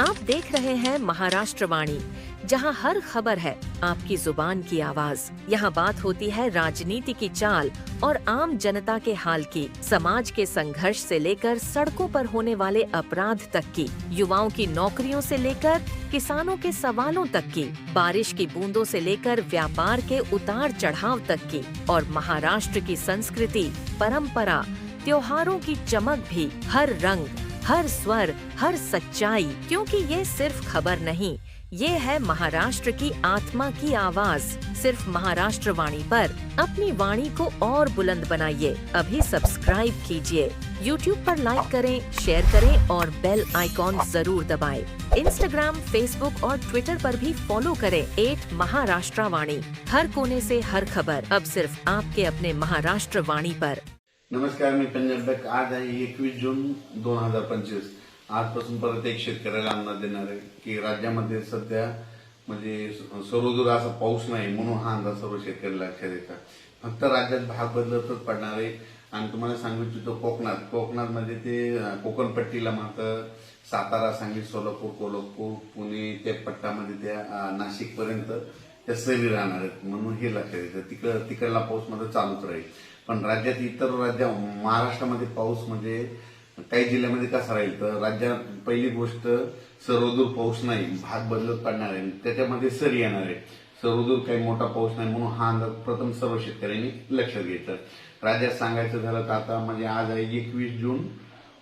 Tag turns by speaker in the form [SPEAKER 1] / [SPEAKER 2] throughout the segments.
[SPEAKER 1] आप देख रहे हैं महाराष्ट्र वाणी, जहाँ हर खबर है आपकी ज़ुबान की आवाज़। यहाँ बात होती है राजनीति की चाल और आम जनता के हाल की, समाज के संघर्ष से लेकर सड़कों पर होने वाले अपराध तक की, युवाओं की नौकरियों से लेकर किसानों के सवालों तक की, बारिश की बूंदों से लेकर व्यापार के उतार चढ़ाव तक की और महाराष्ट्र की संस्कृति, परंपरा, त्योहारों की चमक भी, हर रंग हर स्वर, हर सच्चाई, क्योंकि ये सिर्फ़ खबर नहीं, ये है महाराष्ट्र की आत्मा की आवाज़। सिर्फ़ महाराष्ट्र वाणी पर अपनी वाणी को और बुलंद बनाइए। अभी सब्सक्राइब कीजिए। YouTube पर लाइक करें शेयर करें और बेल आइकॉन ज़रूर दबाएँ। इंस्टाग्राम फेसबुक और ट्विटर पर भी फॉलो करें। एट महाराष्ट्र वाणी हर कोने से हर खबर। अब सिर्फ़ आपके अपने महाराष्ट्र वाणी पर।
[SPEAKER 2] नमस्कार मी पंजाब बँक. आज आहे एकवीस जून दोन हजार पंचवीस. आजपासून परत एक शेतकऱ्याला अंदाज देणार आहे की राज्यामध्ये सध्या म्हणजे सर्वदूर असा पाऊस नाही म्हणून हा अंदाज सर्व शेतकऱ्याला लक्षात येतात फक्त राज्यात भाग बदलतच पडणार आहे. आणि तुम्हाला सांगू इच्छितो कोकणात. कोकणात म्हणजे ते कोकणपट्टीला मात्र सातारा सांगली सोलापूर कोल्हापूर पुणे त्या पट्टामध्ये त्या नाशिकपर्यंत त्या सरी राहणार आहेत म्हणून हे लक्षात येतं. तिकडं तिकडला पाऊस मात्र चालूच राहील. पण राज्यात इतर राज्य महाराष्ट्रामध्ये पाऊस म्हणजे काही जिल्ह्यामध्ये कसा राहील? तर राज्यात पहिली गोष्ट सर्वदूर पाऊस नाही भाग बदलत पडणार आहे. त्याच्यामध्ये सरी येणार आहे. सर्वदूर काही मोठा पाऊस नाही म्हणून हा अंदाज प्रथम सर्व शेतकऱ्यांनी लक्षात घ्यायचा. राज्यात सांगायचं झालं तर आता म्हणजे आज आहे एकवीस जून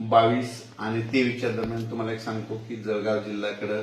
[SPEAKER 2] बावीस आणि तेवीसच्या दरम्यान तुम्हाला एक सांगतो की जळगाव जिल्ह्याकडं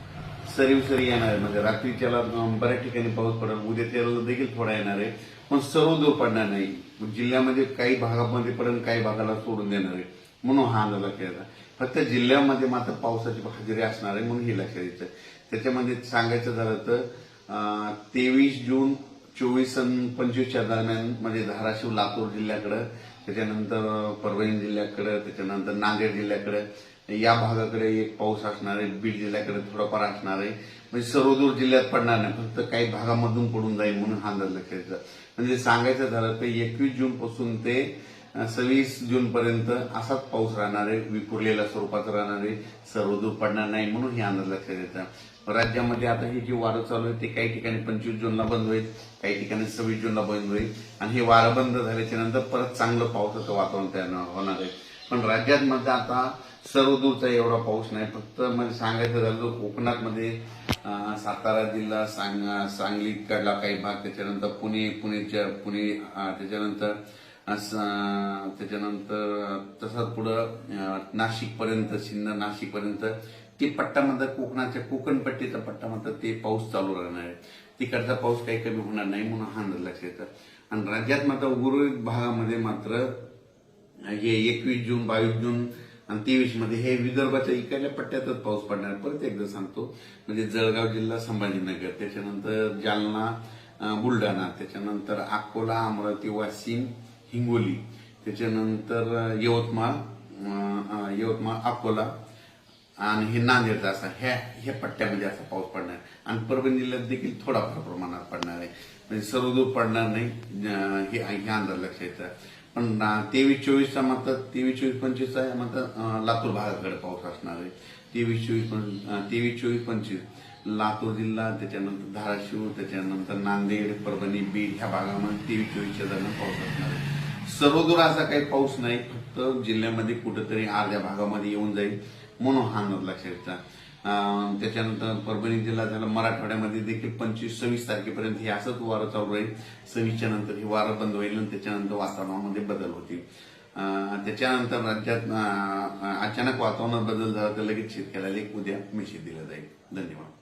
[SPEAKER 2] सरीवसरी येणार आहे. म्हणजे रात्रीच्याला त्याला बऱ्याच ठिकाणी पाऊस पडेल. उद्या त्याला देखील थोडा येणार आहे. पण सर्व दूर पडणार नाही. जिल्ह्यामध्ये काही भागामध्ये पडेल काही भागाला सोडून देणार आहे. म्हणून हा अंदाज लक्षात फक्त जिल्ह्यामध्ये मात्र पावसाची हजेरी असणार आहे म्हणून हे लक्षात येतं. त्याच्यामध्ये सांगायचं झालं तर तेवीस जून चोवीस आणि पंचवीसच्या दरम्यान म्हणजे धाराशिव लातूर जिल्ह्याकडं त्याच्यानंतर परभणी जिल्ह्याकडं त्याच्यानंतर नांदेड जिल्ह्याकडं या भागाकडे एक पाऊस असणार आहे बीड जिल्ह्याकडे थोडाफार असणार आहे. म्हणजे सर्वदूर जिल्ह्यात पडणार नाही फक्त काही भागामधून पडून जाईल म्हणून हा अंदाज लक्षात येतं म्हणजे सांगायचं झालं तर एकवीस जून पासून ते सव्वीस जून पर्यंत असाच पाऊस राहणार आहे विखुरलेल्या स्वरूपाचा राहणार आहे सर्वदूर पडणार नाही म्हणून हे अंदाज लक्षात येतं राज्यामध्ये आता हे जे वारं चालू आहे ते काही ठिकाणी पंचवीस जूनला बंद होईल काही ठिकाणी सव्वीस जूनला बंद होईल. आणि हे वारं बंद झाल्याच्यानंतर परत चांगलं पावसाचं वातावरण तयार होणार आहे. पण राज्यात मध्ये आता सर्वदूरचा एवढा पाऊस नाही. फक्त म्हणजे सांगायचं झालं तर सातारा जिल्हा सांग सांगलीकडला काही भाग. त्याच्यानंतर पुणे पुणेच्या पुणे त्याच्यानंतर त्याच्यानंतर तसंच पुढं नाशिकपर्यंत सिन्नर नाशिकपर्यंत ते पट्टा पट्टामध्ये कोकणाच्या कोकणपट्टीचा पट्टा म्हणतात ते पाऊस चालू राहणार आहे. तिकडचा पाऊस काही कमी होणार नाही म्हणून हा अंदाज लक्षात येतं. आणि राज्यात मात्र उर्वरित भागामध्ये मात्र हे एकवीस जून बावीस जून आणि तेवीसमध्ये हे विदर्भाच्या इकडल्या पट्ट्यातच पाऊस पडणार. परत एकदा सांगतो म्हणजे जळगाव जिल्हा संभाजीनगर त्याच्यानंतर जालना बुलढाणा त्याच्यानंतर अकोला अमरावती वाशिम हिंगोली त्याच्यानंतर यवतमाळ यवतमाळ अकोला आणि हे नांदेडचा असा ह्या ह्या पट्ट्यामध्ये असा पाऊस पडणार. आहे. आणि परभणी जिल्ह्यात देखील थोडाफार प्रमाणात पडणार आहे. म्हणजे सर्वदूर पडणार नाही हे अंदाज लक्षात येतं. पण तेवीस चोवीसचा मात्र तेवीस चोवीस पंचवीसचा आहे मात्र लातूर भागाकडे पाऊस असणार आहे. तेवीस चोवीस तेवीस चोवीस पंचवीस लातूर जिल्हा त्याच्यानंतर धाराशिव त्याच्यानंतर नांदेड परभणी बीड ह्या भागामध्ये तेवीस चोवीसच्या दरम्यान पाऊस असणार आहे. सर्वदूर असा काही पाऊस नाही फक्त जिल्ह्यामध्ये कुठेतरी अर्ध्या भागामध्ये येऊन जाईल. म्हणून हा अंदाज त्याच्यानंतर परभणी जिल्हा झाला मराठवाड्यामध्ये देखील पंचवीस सव्वीस तारखेपर्यंत हे असंच वारं चालू राहील. सव्वीसच्या नंतर हे वारं बंद होईल आणि त्याच्यानंतर वातावरणामध्ये बदल होतील. त्याच्यानंतर राज्यात अचानक वातावरणात बदल झाला तर लगेच शेतकऱ्याला एक उद्या मेसेज दिला जाईल. धन्यवाद.